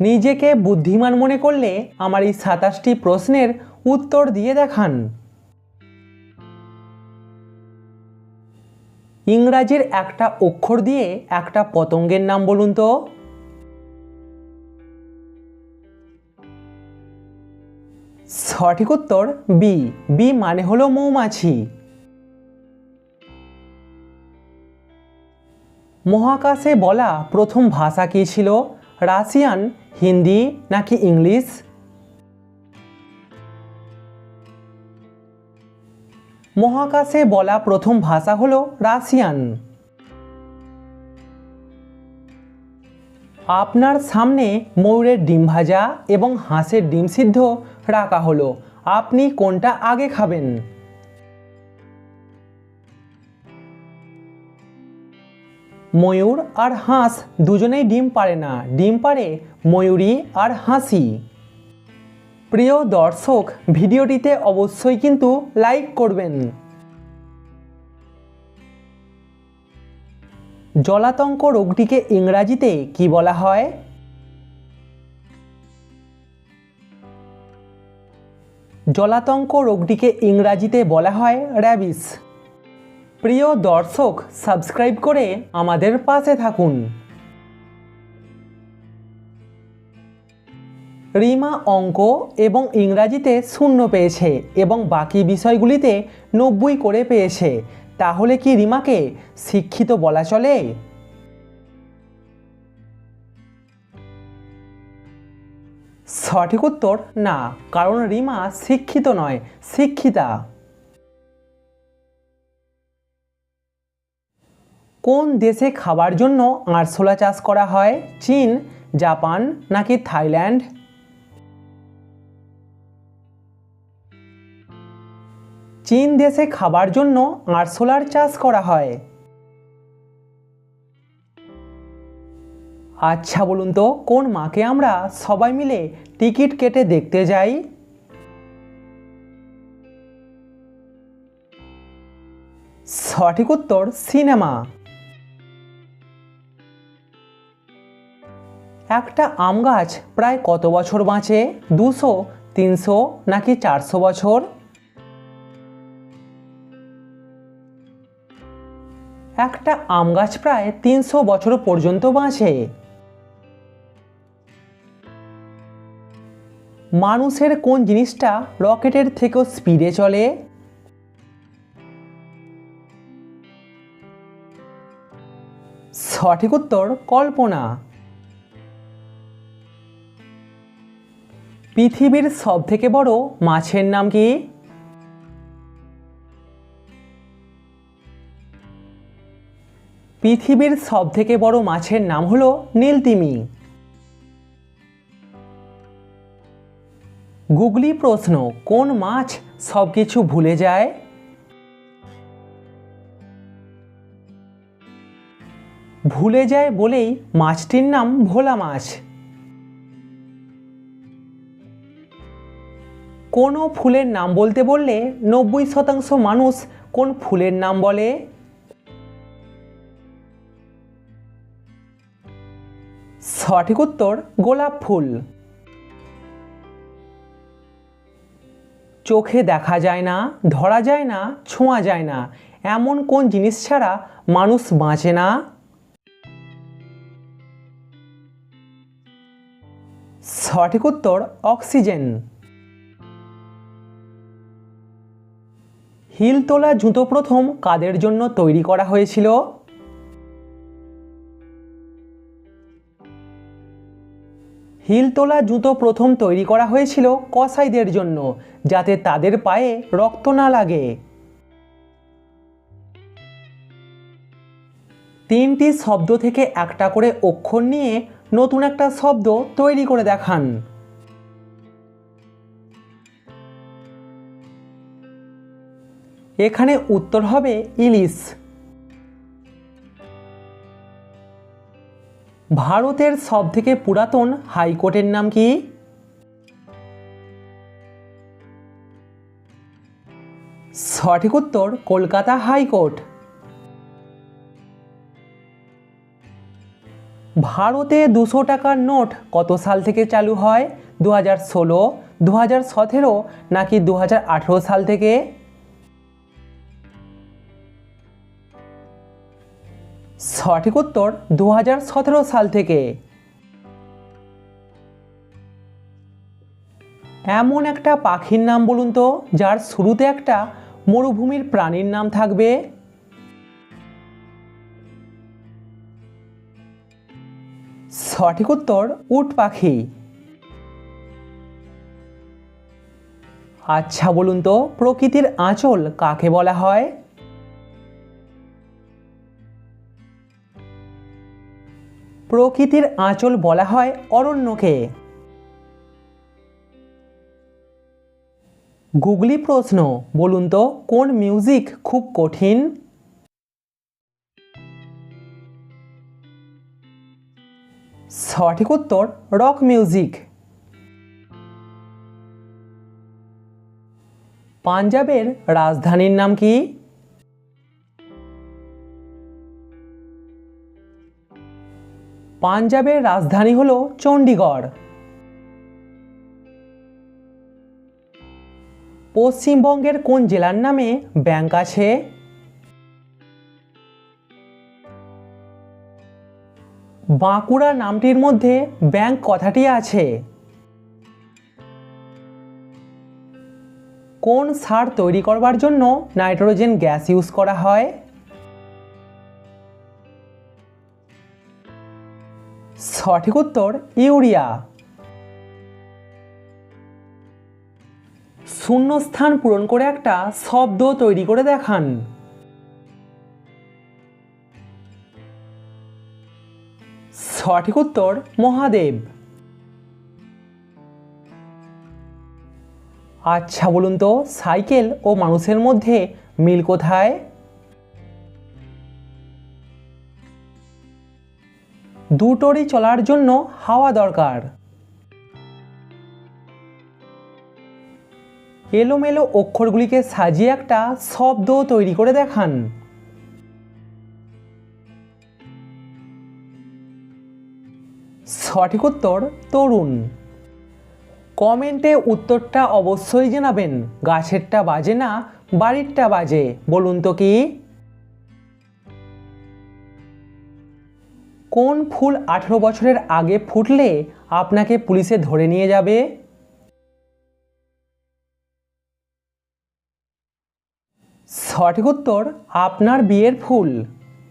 নিজেকে বুদ্ধিমান মনে করলে আমার এই সাতাশটি প্রশ্নের উত্তর দিয়ে দেখান। ইংরাজির একটা অক্ষর দিয়ে একটা পতঙ্গের নাম বলুন তো। সঠিক উত্তর বি। বি মানে হলো মৌমাছি। মহাকাশে বলা প্রথম ভাষা কী ছিল? রাশিয়ান, হিন্দি নাকি ইংলিশ? মহাকাশে বলা প্রথম ভাষা হলো রাশিয়ান। আপনার সামনে ময়ূরের ডিম ভাজা এবং হাঁসের ডিম সিদ্ধ রাখা হলো। আপনি কোনটা আগে খাবেন? ময়ূর আর হাঁস দুজনেই ডিম পারে না। ডিম পারে ময়ূরী আর হাসি। প্রিয় দর্শক, ভিডিওটিতে অবশ্যই কিন্তু লাইক করবেন। জলাতঙ্ক রোগটিকে ইংরাজিতে কি বলা হয়? জলাতঙ্ক রোগটিকে ইংরাজিতে বলা হয় র্যাবিস। প্রিয় দর্শক সাবস্ক্রাইব করে আমাদের পাশে থাকুন। রিমা অঙ্ক এবং ইংরাজিতে শূন্য পেয়েছে এবং বাকি বিষয়গুলিতে নব্বই করে পেয়েছে। তাহলে কি রিমাকে শিক্ষিত বলা চলে? সঠিক উত্তর না, কারণ রিমা শিক্ষিত নয়, শিক্ষিতা। কোন দেশে খাবার জন্য আরশোলা চাষ করা হয়? চীন, জাপান নাকি থাইল্যান্ড? চীন দেশে খাবার জন্য আরশোলার চাষ করা হয়। আচ্ছা বলুন তো, কোন মাকে আমরা সবাই মিলে টিকিট কেটে দেখতে যাই? সঠিক উত্তর, সিনেমা। একটা আম গাছ প্রায় কত বছর বাঁচে? দুশো, তিনশো নাকি চারশো বছর? একটা আম গাছ প্রায় তিনশো বছর পর্যন্ত বাঁচে। মানুষের কোন জিনিসটা রকেটের থেকেও স্পিডে চলে? সঠিক উত্তর, কল্পনা। পৃথিবীর সব থেকে বড় মাছের নাম কি? পৃথিবীর সব থেকে বড় মাছের নাম হলো নীলতিমি। গুগলি প্রশ্ন, কোন মাছ সব কিছু ভুলে যায়? ভুলে যায় বলেই মাছটির নাম ভোলা মাছ। কোনো ফুলের নাম বলতে বললে নব্বই শতাংশ মানুষ কোন ফুলের নাম বলে? সঠিক উত্তর, গোলাপ ফুল। চোখে দেখা যায় না, ধরা যায় না, ছোঁয়া যায় না। এমন কোন জিনিস ছাড়া মানুষ বাঁচে না? সঠিক উত্তর, অক্সিজেন। হিল তোলা জুতো প্রথম কাদের জন্য তৈরি করা হয়েছিল? হিল তোলা জুতো প্রথম তৈরি করা হয়েছিল কসাইদের জন্য, যাতে তাদের পায়ে রক্ত না লাগে। তিনটি শব্দ থেকে একটা করে অক্ষর নিয়ে নতুন একটা শব্দ তৈরি করে দেখান। এখানে উত্তর হবে ইলিশ। ভারতের সবথেকে পুরাতন হাইকোর্টের নাম কি? সঠিক উত্তর, কলকাতা হাইকোর্ট। ভারতে দুশো টাকার নোট কত সাল থেকে চালু হয়? দু হাজার ষোলো দু হাজার সতেরো, নাকি দু হাজার আঠেরো সাল থেকে? সঠিক উত্তর দু হাজার সতেরো সাল থেকে। এমন একটা পাখির নাম বলুন তো, যার শুরুতে একটা মরুভূমির প্রাণীর নাম থাকবে? সঠিক উত্তর, উট পাখি। আচ্ছা বলুন তো, প্রকৃতির আঁচল কাকে বলা হয়? প্রকৃতির আঁচল বলা হয় অরণ্যকে। গুগলি প্রশ্ন, বলুন তো, কোন মিউজিক খুব কঠিন? সঠিক উত্তর, রক মিউজিক। পাঞ্জাবের রাজধানীর নাম কি? পাঞ্জাবের রাজধানী হল চণ্ডীগড়। পশ্চিমবঙ্গের কোন জেলার নামে ব্যাংক আছে? বাঁকুড়া নামটির মধ্যে ব্যাংক কথাটি আছে। কোন সার তৈরি করবার জন্য নাইট্রোজেন গ্যাস ইউজ করা হয়? সঠিক উত্তর, ইউরিয়া। শূন্যস্থান পূরণ করে একটা শব্দ তৈরি করে দেখান। সঠিক উত্তর, মহাদেব। আচ্ছা বলুন তো, সাইকেল ও মানুষের মধ্যে মিল কোথায়? দুটোরই চলার জন্য হাওয়া দরকার। এলোমেলো অক্ষরগুলিকে সাজিয়ে একটা শব্দ তৈরি করে দেখান। সঠিক উত্তর তরুণ। কমেন্টে উত্তরটা অবশ্যই জানাবেন, গাছেরটা বাজে না, বাড়িরটা বাজে, বলুন তো কি? কোন ফুল আঠেরো বছরের আগে ফুটলে আপনাকে পুলিশে ধরে নিয়ে যাবে? সঠিক উত্তর, আপনার বিয়ের ফুল।